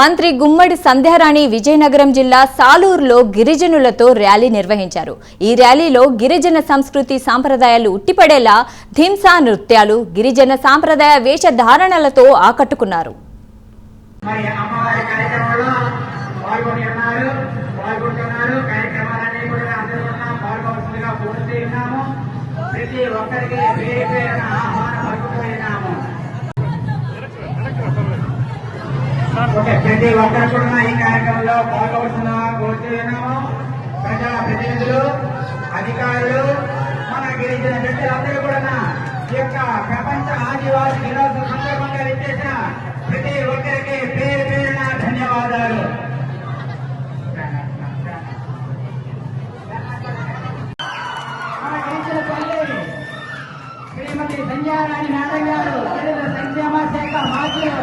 మంత్రి గుమ్మడి సంధ్యారాణి విజయనగరం జిల్లా సాలూరులో గిరిజనులతో ర్యాలీ నిర్వహించారు. ఈ ర్యాలీలో గిరిజన సంస్కృతి సాంప్రదాయాలు ఉట్టిపడేలా ధింసా నృత్యాలు గిరిజన సాంప్రదాయ వేషధారణలతో ఆకట్టుకున్నారు. ప్రతి ఒక్కరికి పేరు పేరున ఆహ్వానం ఓకే ప్రతి ఒక్కరు కూడా ఈ కార్యక్రమంలో పాల్గొవలసిన కోరుతున్నాము ప్రజా ప్రతినిధులు అధికారులు మన గిరిజన వ్యక్తులందరూ కూడా ఈ యొక్క ప్రపంచ ఆదివాసి దినోత్సవం సందర్భంగా ఇచ్చేసిన ప్రతి ఒక్కరికి పేరు పేరున ధన్యవాదాలు. శ్రీమతి సంధ్యారాణి మేడం గారు సంక్షేమ శాఖ మాధ్యులు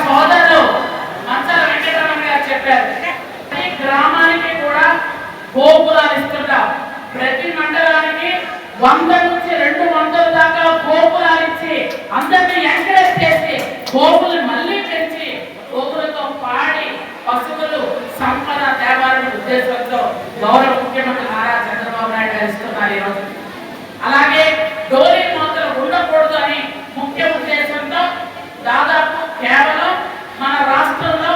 సోదరులు మంచాల వెంకటరమణ గారు చెప్పారు. ప్రతి గ్రామానికి కూడా గోపురాలు ఇస్తుంటాం ప్రతి మండలానికి వంద నుంచి రెండు వందల దాకా గోపురాలు ఇచ్చి అందరినీ ఎంకరేజ్ చేసి గోపులు మళ్ళీ పెంచి గోపులతో పాడి పశువులు సంపద తేవాలనే ఉద్దేశంతో గౌరవ ముఖ్యమంత్రి నారా చంద్రబాబు నాయుడు గారు ఇస్తున్నారు ఈరోజు అలాగే డోరీ మూతలు ఉండకూడదు అని ముఖ్య ఉద్దేశంతో దాదాపు కేవలం మన రాష్ట్రంలో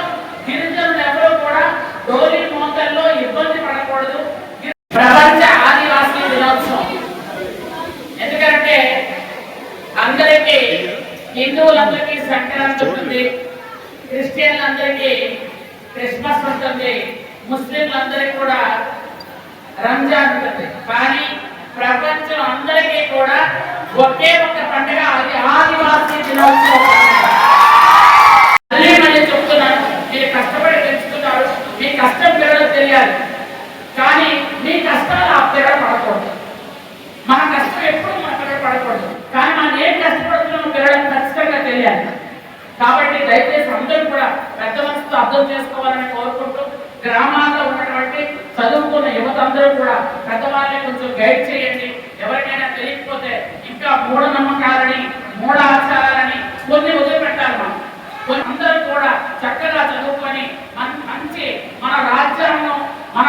గిరిజనులు ఎవరూ కూడా డోరీ మూతల్లో ఇబ్బంది పడకూడదు ప్రపంచ ఆదివాసీ దినోత్సవం ఎందుకంటే అందరికీ హిందువులందరికీ సంక్రాంతి ఉంటుంది క్రిస్టియన్లందరికీ క్రిస్మస్ ఉంటుంది ముస్లింలందరికీ కూడా రంజాన్ ఉంటుంది కానీ ప్రపంచం అందరికీ కూడా ఒకే ఒక పండుగ అది ఆదివాసీ దినోత్సవం. మళ్ళీ మళ్ళీ చెప్తున్నాను మీరు కష్టపడి పెంచుతున్నారు మీ కష్టం పిల్లలకు తెలియాలి కానీ మీ కష్టాలు ఆ పిల్లలు పడకూడదు మన కష్టం ఎప్పుడు మన పిల్లలు పడకూడదు కానీ మనం ఏం కష్టపడుతున్నామో పిల్లలకు ఖచ్చితంగా తెలియాలి కాబట్టి దయచేసి అందరూ కూడా పెద్ద మనసుతో అర్థం చేసుకోవాలని కోరుకుంటూ గ్రామాల్లో ఉన్నటువంటి చదువుకున్న యువత అందరూ కూడా పెద్దవాళ్ళని కొంచెం గైడ్ చేయండి ఎవరికైనా తెలియకపోతే ఇంకా మూఢనమ్మకాలని మూఢ ఆచారాలని కొన్ని వదిలిపెట్టాలి మనం కొన్ని అందరూ కూడా చక్కగా చదువుకొని మన్- మంచి మన రాజ్యాంగం మన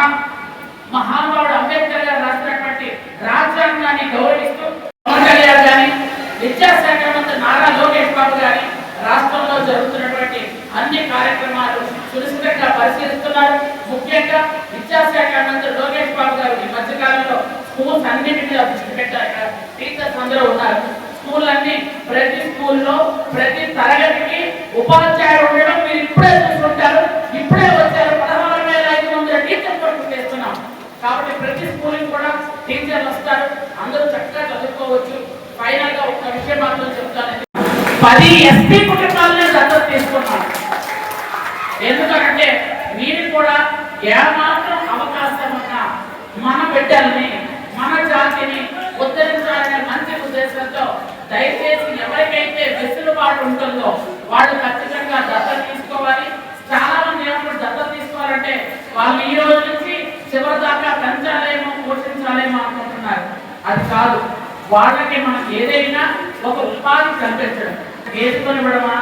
మహానుభావుడు అంబేద్కర్ గారు రాసినటువంటి రాజ్యాంగాన్ని గౌరవిస్తూ పవన్ కళ్యాణ్ గాని విద్యాశాఖ మంత్రి నారా లోకేష్ బాబు గారి రాష్ట్రంలో జరుగుతున్నటువంటి అన్ని కార్యక్రమాలు సునిశ్చితంగా పరిశీలిస్తున్నారు. ముఖ్యంగా విద్యాశాఖ మంత్రి లోకేష్ బాబు గారు ఈ మధ్యకాలంలో స్కూల్స్ అన్నిటి మీద దృష్టి పెట్టారు. టీచర్స్ అందరూ ఉన్నారు. స్కూల్ అన్ని ప్రతి స్కూల్లో ప్రతి తరగతికి ఉపాధ్యాయుడు ఉండడం మీరు ఇప్పుడే చూసుకుంటారు ఇప్పుడే వచ్చారు. పదహారు వేల ఐదు వందల టీచర్ వరకు చేస్తున్నాం. కాబట్టి ప్రతి స్కూల్కి కూడా టీచర్లు వస్తారు. అందరూ చక్కగా చదువుకోవచ్చు. ఫైనల్గా ఒక విషయం మాత్రం చెప్తాను. పది ఎస్పీ కుటుంబాలు ఎందుకంటే మీరు కూడా ఏమాత్రం అవకాశం ఉన్నా మన బిడ్డల్ని మన జాతిని ఉద్ధరించాలనే మంచి ఉద్దేశంతో దయచేసి ఎవరికైతే వెసులుబాటు ఉంటుందో వాళ్ళు ఖచ్చితంగా దత్తత తీసుకోవాలి. చాలా మంది ఏమంటారు దత్తత తీసుకోవాలంటే వాళ్ళు ఈ రోజు నుంచి చివరి దాకా పెంచాలేమో పోషించాలేమో అనుకుంటున్నారు. అది కాదు. వాళ్ళకి మనం ఏదైనా ఒక ఉపాధి కల్పించడం. వేసుకొని ఇవ్వడమా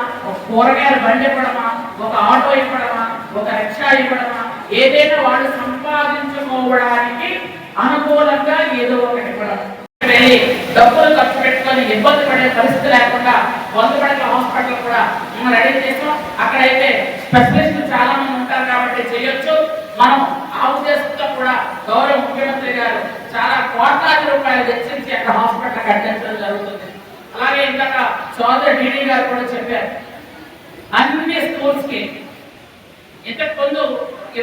కూరగాయల బండి ఇవ్వడమా ఒక ఆటో ఇవ్వడమా? ఒక రిక్షా ఇవ్వడమా? ఏదైనా వాళ్ళు సంపాదించుకోవడానికి అనుకూలంగా ఏదో ఒకటి ఇవ్వడం. వెళ్ళి డబ్బులు ఖర్చు పెట్టుకొని ఇబ్బంది పడే పరిస్థితి లేకుండా వంద హాస్పిటల్ కూడా మనం రెడీ చేసాం. అక్కడైతే స్పెషలిస్టులు చాలా మంది ఉంటారు కాబట్టి చేయొచ్చు. మనం ఆ ఉద్దేశంతో కూడా గౌరవ ముఖ్యమంత్రి గారు చాలా కోట్లాది రూపాయలు వెచ్చించి అక్కడ హాస్పిటల్ కట్టించడం జరుగుతుంది. అలాగే ఇందాక సోదరు డీడీ గారు కూడా చెప్పారు అన్ని స్కూల్స్కి ఇంతకు ముందు